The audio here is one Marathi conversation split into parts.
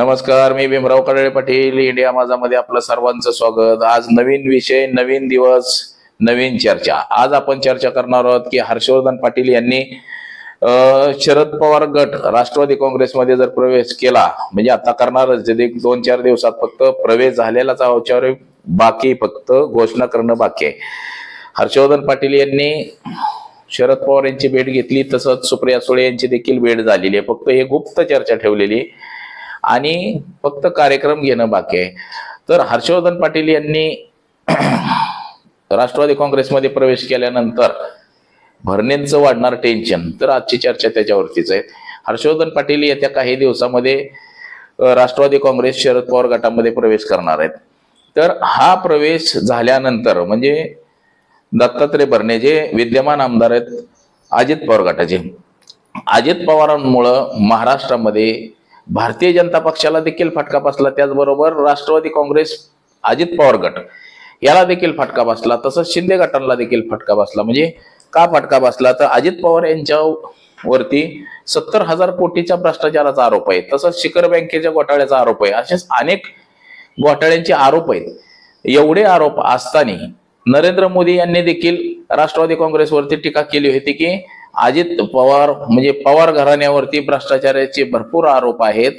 नमस्कार मी भीमराव कडळे पाटील इंडिया माझामध्ये आपलं सर्वांचं स्वागत. आज नवीन विषय नवीन दिवस नवीन चर्चा. आज आपण चर्चा करणार आहोत की हर्षवर्धन पाटील यांनी शरद पवार गट राष्ट्रवादी काँग्रेसमध्ये जर प्रवेश केला म्हणजे आता करणारच दोन चार दिवसात फक्त प्रवेश झालेलाच औपचारिक बाकी फक्त घोषणा करणं बाकी आहे. हर्षवर्धन पाटील यांनी शरद पवार यांची भेट घेतली तसंच सुप्रिया सुळे यांची देखील भेट झालेली आहे. फक्त हे गुप्त चर्चा ठेवलेली आहे. आणि फक्त कार्यक्रम घेणं बाकी आहे. तर हर्षवर्धन पाटील यांनी राष्ट्रवादी काँग्रेसमध्ये प्रवेश केल्यानंतर भरणेंचं वाढणार टेन्शन तर आजची चर्चा त्याच्यावरतीच आहे. हर्षवर्धन पाटील येत्या काही दिवसामध्ये राष्ट्रवादी काँग्रेस शरद पवार गटामध्ये प्रवेश करणार आहेत. तर हा प्रवेश झाल्यानंतर म्हणजे दत्तात्रय भरणे जे विद्यमान आमदार आहेत अजित पवार गटाचे. अजित पवारांमुळं महाराष्ट्रामध्ये भारतीय जनता पक्षाला देखील फटका बसला. त्याचबरोबर राष्ट्रवादी काँग्रेस अजित पवार गट याला देखील फटका बसला. तसंच शिंदे गटांना देखील फटका बसला. म्हणजे का फटका बसला? तर अजित पवार यांच्या वरती सत्तर हजार कोटीच्या भ्रष्टाचाराचा आरोप आहे. तसंच शिखर बँकेच्या घोटाळ्याचा आरोप आहे. असेच अनेक घोटाळ्यांचे आरोप आहेत. एवढे आरोप असताना नरेंद्र मोदी यांनी देखील राष्ट्रवादी काँग्रेसवरती टीका केली होती की अजित पवार म्हणजे पवार घराण्यावरती भ्रष्टाचाराचे भरपूर आरोप आहेत.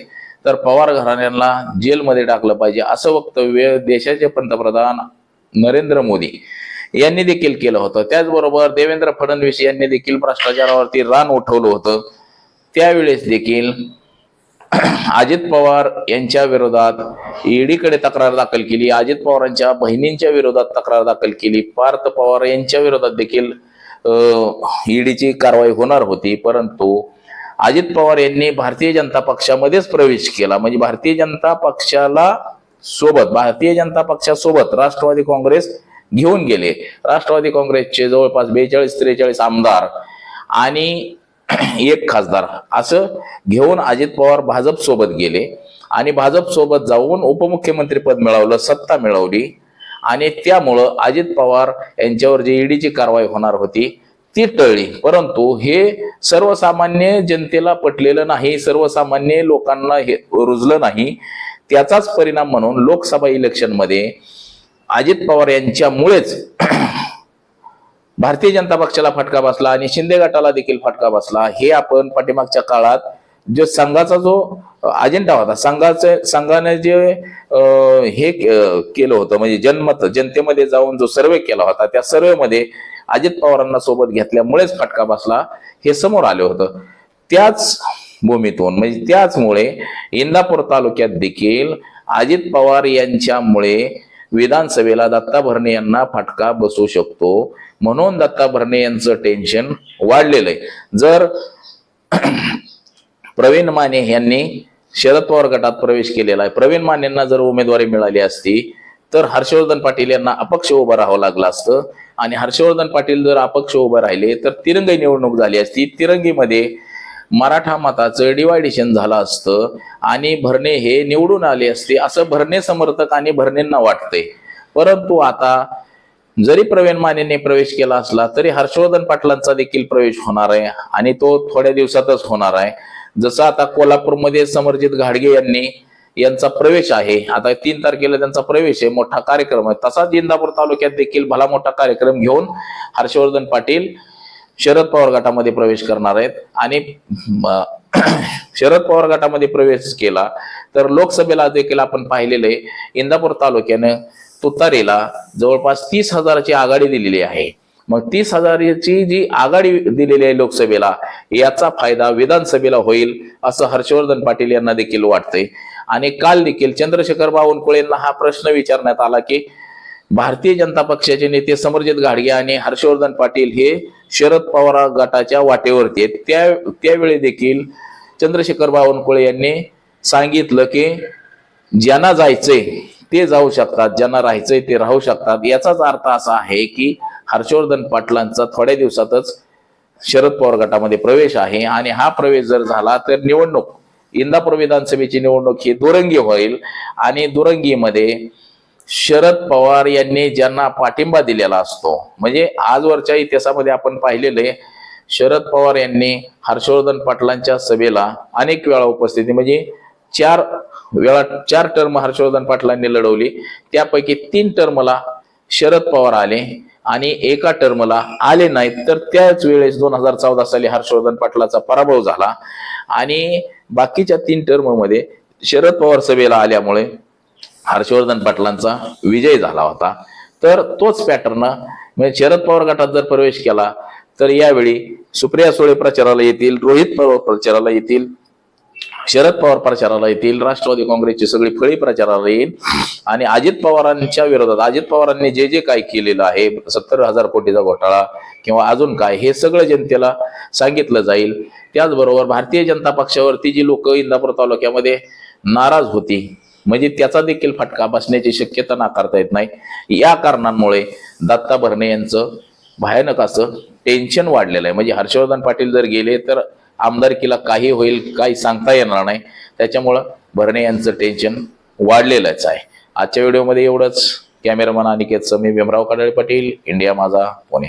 तर पवार घराण्यांना जेलमध्ये टाकलं पाहिजे असं वक्तव्य देशाचे पंतप्रधान नरेंद्र मोदी यांनी देखील केलं होतं. त्याचबरोबर देवेंद्र फडणवीस यांनी देखील भ्रष्टाचारावरती रान उठवलं होतं. त्यावेळेस देखील अजित पवार यांच्या विरोधात ईडीकडे तक्रार दाखल केली. अजित पवारांच्या बहिणींच्या विरोधात तक्रार दाखल केली. पार्थ पवार यांच्या विरोधात देखील ईडीची कारवाई होणार होती परंतु अजित पवार यांनी भारतीय जनता पक्षामध्येच प्रवेश केला. म्हणजे भारतीय जनता पक्षाला सोबत भारतीय जनता पक्षासोबत राष्ट्रवादी काँग्रेस घेऊन गेले. राष्ट्रवादी काँग्रेसचे जवळपास बेचाळीस त्रेचाळीस आमदार आणि एक खासदार असं घेऊन अजित पवार भाजप सोबत गेले. आणि भाजप सोबत जाऊन उपमुख्यमंत्री पद मिळवलं सत्ता मिळवली. आणि त्यामुळं अजित पवार यांच्यावर जी ईडीची कारवाई होणार होती ती टळली. परंतु हे सर्वसामान्य जनतेला पटलेलं नाही सर्वसामान्य लोकांना हे रुजलं नाही. त्याचाच परिणाम म्हणून लोकसभा इलेक्शनमध्ये अजित पवार यांच्यामुळेच भारतीय जनता पक्षाला फटका बसला आणि शिंदे गटाला देखील फटका बसला. हे आपण पाठीमागच्या काळात जो संघाचा जो अजेंडा होता संघाचे संघाने जे हे केलं होतं म्हणजे जनमत जनतेमध्ये जाऊन जो सर्वे केला होता त्या सर्वेमध्ये अजित पवारांना सोबत घेतल्यामुळेच फटका बसला हे समोर आलं होतं. त्याच भूमीतून म्हणजे त्याचमुळे इंदापूर तालुक्यात देखील अजित पवार यांच्यामुळे विधानसभेला दत्ता भरणे यांना फटका बसू शकतो म्हणून दत्ता भरणे यांचं टेन्शन वाढलेलं आहे. जर प्रवीण माने यांनी शरद पवार गटात प्रवेश केलेला आहे. प्रवीण मानेंना जर उमेदवारी मिळाली असती तर हर्षवर्धन पाटील यांना अपक्ष उभं राहावं लागलं असतं. आणि हर्षवर्धन पाटील जर अपक्ष उभं राहिले तर तिरंगी निवडणूक झाली असती. तिरंगीमध्ये मराठा मताचं डिवायडेशन झालं असतं आणि भरणे हे निवडून आले असते. असं भरणे समर्थक आणि भरणेंना वाटतंय. परंतु आता जरी प्रवीण मानेने प्रवेश केला असला तरी हर्षवर्धन पाटलांचा देखील प्रवेश होणार आहे आणि तो थोड्या दिवसातच होणार आहे. जसं आता कोल्हापूरमध्ये समरजित घाडगे यांनी यांचा प्रवेश आहे. आता तीन तारखेला त्यांचा प्रवेश आहे. मोठा कार्यक्रम आहे. तसाच इंदापूर तालुक्यात देखील भला मोठा कार्यक्रम घेऊन हर्षवर्धन पाटील शरद पवार गटामध्ये प्रवेश करणार आहेत. आणि शरद पवार गटामध्ये प्रवेश केला तर लोकसभेला देखील आपण पाहिलेलं आहे. इंदापूर तालुक्यानं तुतारीला जवळपास तीस हजाराची आघाडी दिलेली आहे. मग तीस हजाराची जी आघाडी दिलेली आहे लोकसभेला याचा फायदा विधानसभेला होईल असं हर्षवर्धन पाटील यांना देखील वाटतंय. आणि काल देखील चंद्रशेखर बावनकुळेंना हा प्रश्न विचारण्यात आला की भारतीय जनता पक्षाचे नेते समरजित घाडगे आणि हर्षवर्धन पाटील हे शरद पवार गटाच्या वाटेवरती आहेत. त्या त्यावेळी देखील चंद्रशेखर बावनकुळे यांनी सांगितलं की ज्यांना जायचंय ते जाऊ शकतात ज्यांना राहायचंय ते राहू शकतात. याचाच अर्थ असा आहे की हर्षवर्धन पाटलांचा थोड्या दिवसातच शरद पवार गटामध्ये प्रवेश आहे. आणि हा प्रवेश जर झाला तर निवडणूक इंदापूर विधानसभेची निवडणूक ही दुरंगी होईल. आणि दुरंगीमध्ये शरद पवार यांनी ज्यांना पाठिंबा दिलेला असतो म्हणजे आजवरच्या इतिहासामध्ये आपण पाहिलेलं आहे शरद पवार यांनी हर्षवर्धन पाटलांच्या सभेला अनेक वेळा उपस्थिती म्हणजे चार वेळा चार टर्म हर्षवर्धन पाटलांनी लढवली. त्यापैकी तीन टर्मला शरद पवार आले. आणि एका टर्मला आले नाहीत तर त्याच वेळेस दोन हजार चौदा साली हर्षवर्धन पाटलाचा पराभव झाला. आणि बाकीच्या तीन टर्ममध्ये शरद पवार सभेला आल्यामुळे हर्षवर्धन पाटलांचा विजय झाला होता. तर तोच पॅटर्न म्हणजे शरद पवार गटात जर प्रवेश केला तर यावेळी सुप्रिया सुळे प्रचाराला येतील रोहित पवार प्रचाराला येतील शरद पवार प्रचाराला येतील राष्ट्रवादी काँग्रेसची सगळी फळी प्रचाराला येईल. आणि अजित पवारांच्या विरोधात अजित पवारांनी जे जे काय केलेलं आहे सत्तर हजार कोटीचा घोटाळा किंवा अजून काय हे सगळं जनतेला सांगितलं जाईल. त्याचबरोबर भारतीय जनता पक्षावरती जी लोक इंदापूर तालुक्यामध्ये नाराज होती म्हणजे त्याचा देखील फटका बसण्याची शक्यता नाकारता येत नाही. या कारणांमुळे दत्ता भरणे यांचं भयानक असं टेन्शन वाढलेलं आहे. म्हणजे हर्षवर्धन पाटील जर गेले तर आमदारकीला काही होईल काही सांगता येणार नाही. त्याच्यामुळं भरणे यांचं टेन्शन वाढलेलंच आहे. आजच्या व्हिडिओमध्ये एवढंच. कॅमेरामन अनिकेतचं मी भीमराव काडाळे पाटील इंडिया माझा पुणे.